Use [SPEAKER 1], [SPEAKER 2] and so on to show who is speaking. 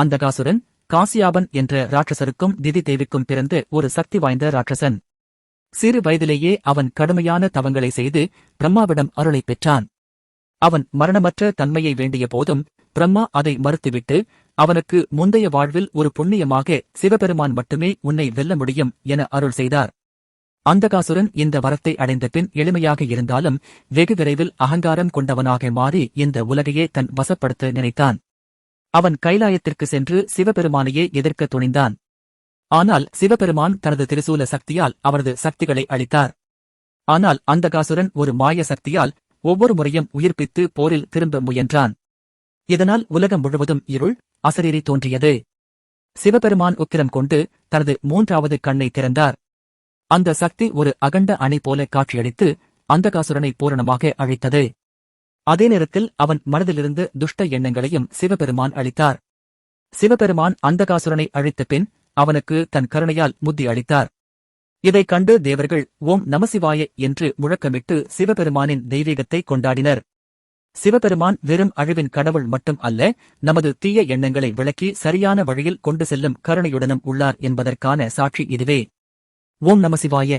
[SPEAKER 1] அந்தகாசுரன் காசியாபன் என்ற ராட்சசருக்கும் திதி தேவிக்கும் பிறந்து ஒரு சக்தி வாய்ந்த ராட்சசன். சிறு வயதிலேயே அவன் கடுமையான தவங்களை செய்து பிரம்மாவிடம் அருளைப் பெற்றான். அவன் மரணமற்ற தன்மையை வேண்டிய போதும் பிரம்மா அதை மறுத்துவிட்டு அவனுக்கு முந்தைய வாழ்வில் ஒரு புண்ணியமாக சிவபெருமான் மட்டுமே உன்னை வெல்ல முடியும் என அருள் செய்தார். அந்தகாசுரன் இந்த வரத்தை அடைந்த பின் எளிமையாக இருந்தாலும் வெகு விரைவில் அகங்காரம் கொண்டவனாக மாறி இந்த உலகையே தன் வசப்படுத்த நினைத்தான். அவன் கைலாயத்திற்கு சென்று சிவபெருமானையே எதிர்க்க துணிந்தான். ஆனால் சிவபெருமான் தனது திரிசூல சக்தியால் அவரது சக்திகளை அளித்தார் ஆனால் அந்தகாசுரன் ஒரு மாய சக்தியால் ஒவ்வொரு முறையும் உயிர்ப்பித்து போரில் திரும்ப முயன்றான். இதனால் உலகம் முழுவதும் இருள் அசரீரி தோன்றியது. சிவபெருமான் உக்கிரம் கொண்டு தனது மூன்றாவது கண்ணை திறந்தார். அந்த சக்தி ஒரு அகண்ட அணை போல காட்சியளித்து அந்தகாசுரனை பூரணமாக அழித்தது. அதே நேரத்தில் அவன் மனதிலிருந்து துஷ்ட எண்ணங்களையும் சிவபெருமான் அளித்தார். சிவபெருமான் அந்தகாசுரனை அழித்த பின் அவனுக்கு தன் கருணையால் புத்தி அளித்தார். இதைக் கண்டு தேவர்கள் ஓம் நமசிவாய என்று முழக்கமிட்டு சிவபெருமானின் தெய்வீகத்தை கொண்டாடினர். சிவபெருமான் வெறும் அழிவின் கடவுள் மட்டும் அல்ல நமது தீய எண்ணங்களை விளக்கி சரியான வழியில் கொண்டு செல்லும் கருணையுடனும் உள்ளார் என்பதற்கான சாட்சி இதுவே. ஓம் நமசிவாய